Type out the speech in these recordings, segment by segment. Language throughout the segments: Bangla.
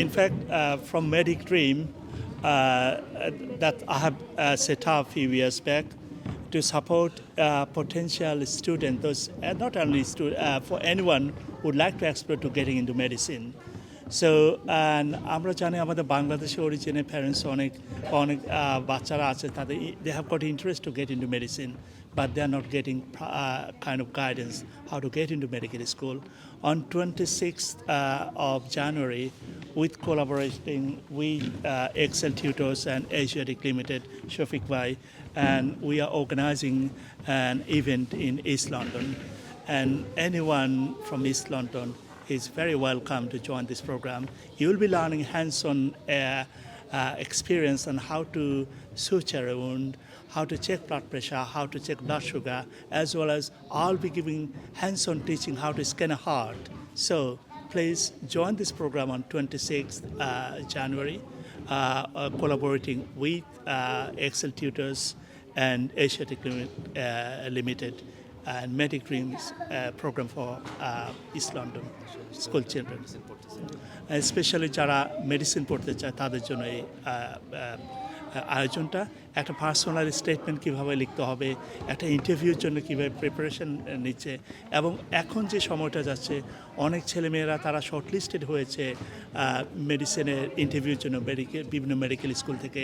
in fact, uh, from Medic Dream, uh, that I have uh, set up a few years back to support uh, potential students, those uh, not only uh, for anyone who would like to explore to getting into medicine. So আমরা জানি আমাদের বাংলাদেশে অরিজিনে প্যারেন্টস অনেক অনেক আহ, বাচ্চারা আছে তাদের they have got interest to get into medicine but they are not getting uh, kind of guidance how to get into medical school. On 26th uh, of January, with collaborating with uh, Excel Tutors and Asiatic Limited, Shafiq Bhai, and we are organizing an event in East London. And anyone from East London is very welcome to join this program. You will be learning hands-on uh, uh, experience on how to suture a wound, how to check blood pressure, how to check blood sugar, as well as I'll be giving hands-on teaching how to scan a heart. So please join this program on 26th uh, January, uh, uh, collaborating with uh, Excel Tutors and Asiatic Limi- uh, Limited and Medic Dreams uh, program for uh, East London school children. especially যারা মেডিসিন পড়তে চায় তাদের জন্য এই আয়োজনটা একটা পার্সোনাল স্টেটমেন্ট কীভাবে লিখতে হবে, একটা ইন্টারভিউর জন্য কীভাবে প্রিপারেশন নিচ্ছে এবং এখন যে সময়টা যাচ্ছে, অনেক ছেলেমেয়েরা তারা শর্টলিস্টেড হয়েছে মেডিসিনের ইন্টারভিউর জন্য মেডিকেল বিভিন্ন মেডিকেল স্কুল থেকে।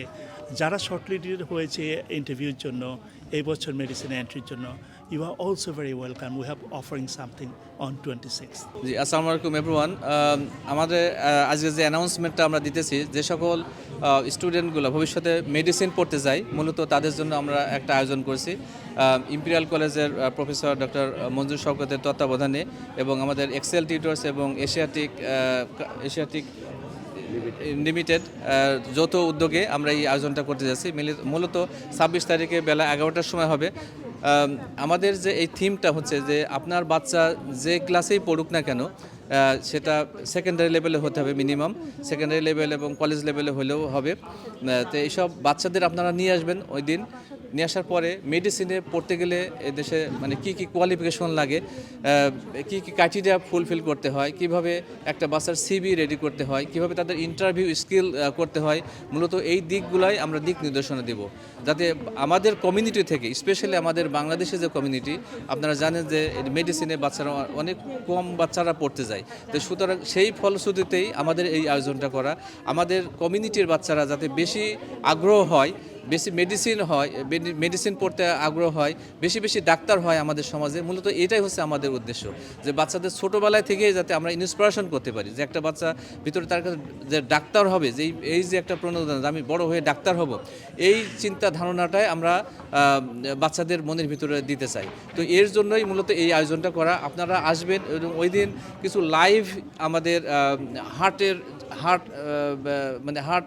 যারা শর্টলিস্টেড হয়েছে ইন্টারভিউর জন্য, এই বছর মেডিসিনে এন্ট্রির জন্য you are also very welcome we have offering something on twenty six জি, আসসালামু আলাইকুম এভরিওয়ান আমাদের আজকে যে অ্যানাউন্সমেন্টটা আমরা দিতেছি, যে সকল স্টুডেন্টগুলো ভবিষ্যতে মেডিসিন পড়তে যায় মূলত তাদের জন্য আমরা একটা আয়োজন করছি। ইম্পেরিয়াল কলেজের প্রফেসর ডক্টর মঞ্জুর শওকতের তত্ত্বাবধানে এবং আমাদের এক্সেল টিউটার্স এবং এশিয়াটিক এশিয়াটিক লিমিটেড যৌথ উদ্যোগে আমরা এই আয়োজনটা করতে যাচ্ছি। মূলত ছাব্বিশ তারিখে বেলা এগারোটার সময় হবে। আম, আমাদের যে এই থিমটা হচ্ছে যে আপনার বাচ্চা যে ক্লাসেই পড়ুক না কেন সেটা সেকেন্ডারি লেভেলে হতে হবে মিনিমাম সেকেন্ডারি লেভেল এবং কলেজ লেভেলে হলেও হবে। তো এইসব বাচ্চাদের আপনারা নিয়ে আসবেন ওই দিন। নিয়ে আসার পরে মেডিসিনে পড়তে গেলে এদেশে মানে কি কি কোয়ালিফিকেশন লাগে কি কি ক্রাইটেরিয়া ফুলফিল করতে হয়, কীভাবে একটা বাচ্চার সিবি রেডি করতে হয়, কীভাবে তাদের ইন্টারভিউ স্কিল করতে হয়, মূলত এই দিকগুলাই আমরা দিক নির্দেশনা দেব। যাতে আমাদের কমিউনিটি থেকে স্পেশালি আমাদের বাংলাদেশে যে কমিউনিটি আপনারা জানেন যে মেডিসিনে বাচ্চারা অনেক কম বাচ্চারা পড়তে যায়। তো সুতরাং সেই ফলশ্রুতিতেই আমাদের এই আয়োজনটা করা। আমাদের কমিউনিটির বাচ্চারা যাতে বেশি আগ্রহ হয় বেশি মেডিসিন হয় মেডিসিন পড়তে আগ্রহ হয়, বেশি বেশি ডাক্তার হয় আমাদের সমাজে। মূলত এটাই হচ্ছে আমাদের উদ্দেশ্য, যে বাচ্চাদের ছোটোবেলায় থেকেই যাতে আমরা ইন্সপিরেশন করতে পারি, যে একটা বাচ্চা ভিতরে তার কাছে যে ডাক্তার হবে, যে এই- যে একটা প্রণোদন আমি বড় হয়ে ডাক্তার হব, এই চিন্তা ধারণাটাই আমরা বাচ্চাদের মনের ভিতরে দিতে চাই। তো এর জন্যই মূলত এই আয়োজনটা করা। আপনারা আসবেন এবং ওই দিন কিছু লাইভ আমাদের হার্টের হার্ট মানে হার্ট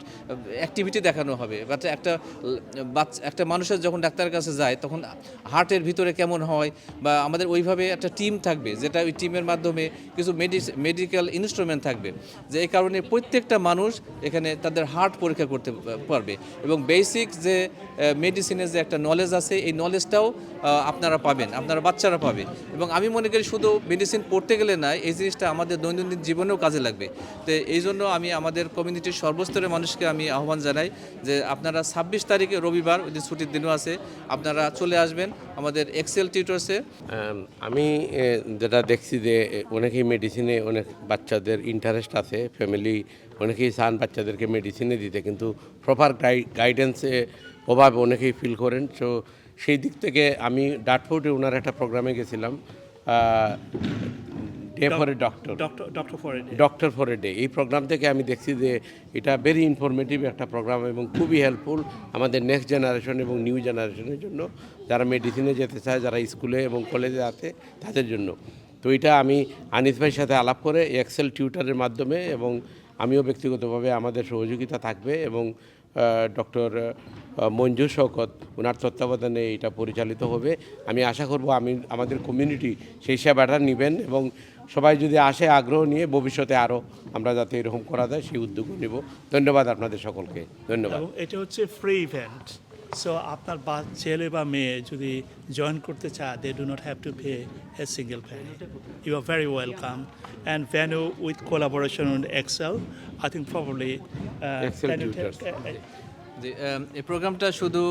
অ্যাক্টিভিটি দেখানো হবে। বাচ্চা একটা বাচ্চা, একটা মানুষের যখন ডাক্তারের কাছে যায়, তখন হার্টের ভিতরে কেমন হয় বা আমাদের ওইভাবে একটা টিম থাকবে, যেটা ওই টিমের মাধ্যমে কিছু মেডিকেল ইনস্ট্রুমেন্ট থাকবে, যে এই কারণে প্রত্যেকটা মানুষ এখানে তাদের হার্ট পরীক্ষা করতে পারবে। এবং বেসিক যে মেডিসিনের যে একটা নলেজ আছে, এই নলেজটাও আপনারা পাবেন, আপনারা বাচ্চারা পাবে। এবং আমি মনে করি শুধু মেডিসিন পড়তে গেলে না, এই জিনিসটা আমাদের দৈনন্দিন জীবনেও কাজে লাগবে। তো এই জন্য আমাদের কমিউনিটির সর্বস্তরের মানুষকে আমি আহ্বান জানাই যে আপনারা ছাব্বিশ তারিখে রবিবার ওই ছুটির দিনও আছে আপনারা চলে আসবেন আমাদের এক্সেল টিউটার্সে আম, আমি যেটা দেখছি যে অনেকেই মেডিসিনে অনেক বাচ্চাদের ইন্টারেস্ট আছে ফ্যামিলি অনেকেই চান বাচ্চাদেরকে মেডিসিনে দিতে কিন্তু প্রপার গাইডেন্সে অভাব অনেকেই ফিল করেন। সো সেই দিক থেকে আমি ডাটফোর্টে ওনার একটা প্রোগ্রামে গেছিলাম। Day for a doctor doctor for doctor for a day এই প্রোগ্রাম থেকে আমি দেখছি যে এটা ভেরি ইনফরমেটিভ একটা প্রোগ্রাম এবং খুবই হেল্পফুল আমাদের নেক্সট জেনারেশন এবং নিউ জেনারেশনের জন্য। যারা মেডিসিনে যেতে চায় যারা স্কুলে এবং কলেজে আছে তাদের জন্য। তো এটা আমি আনিস ভাইয়ের সাথে আলাপ করে এক্সেল টিউটারের মাধ্যমে এবং আমিও ব্যক্তিগতভাবে আমাদের সহযোগিতা থাকবে এবং ডক্টর মঞ্জু শওকত ওনার তত্ত্বাবধানে এটা পরিচালিত হবে। আমি আশা করব আমি, আমাদের কমিউনিটি সেই সেবাটা নেবেন এবং সবাই যদি আসে আগ্রহ নিয়ে ভবিষ্যতে আরও আমরা যাতে এরকম করা যায়, সেই উদ্যোগও নেব। ধন্যবাদ আপনাদের সকলকে। ধন্যবাদ। এটা হচ্ছে ফ্রি ইভেন্ট সো আপনার বা ছেলে বা মেয়ে যদি জয়েন করতে চায় they do not have to pay a single penny you are very welcome and venue with collaboration with Excel I think probably. যে এই প্রোগ্রামটা শুধু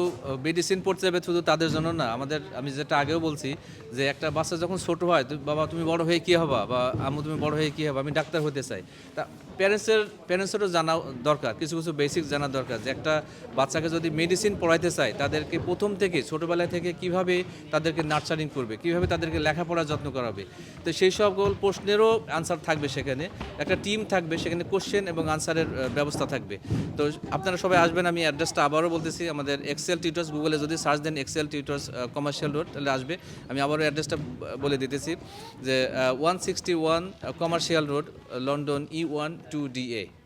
মেডিসিন পড়তে যাবে শুধু তাদের জন্য না, আমাদের, আমি যেটা আগেও বলছি যে একটা বাচ্চা যখন ছোট হয় বাবা তুমি বড় হয়ে কী হবা? বা আম্মু তুমি বড় হয়ে কী হবা? আমি ডাক্তার হতে চাই। তা প্যারেন্টসের প্যারেন্টসেরও জানা দরকার, কিছু কিছু বেসিক জানা দরকার যে একটা বাচ্চাকে যদি মেডিসিন পড়াইতে চায়, তাদেরকে প্রথম থেকে ছোটোবেলা থেকে কীভাবে তাদেরকে নার্সারিং করবে? কীভাবে তাদেরকে লেখাপড়ার যত্ন করাবে? তো সেই সকল প্রশ্নেরও আনসার থাকবে সেখানে, একটা টিম থাকবে, সেখানে কোশ্চেন এবং আনসারের ব্যবস্থা থাকবে। তো আপনারা সবাই আসবেন, আমি অ্যাড্রেসটা আবারও বলতেছি, আমাদের এক্সেল টিউটার্স গুগলে যদি সার্চ দেন এক্সেল টিউটার্স কমার্শিয়াল রোড তাহলে আসবে। আমি আবারও অ্যাড্রেসটা বলে দিতেছি যে one sixty one commercial road London E one two D A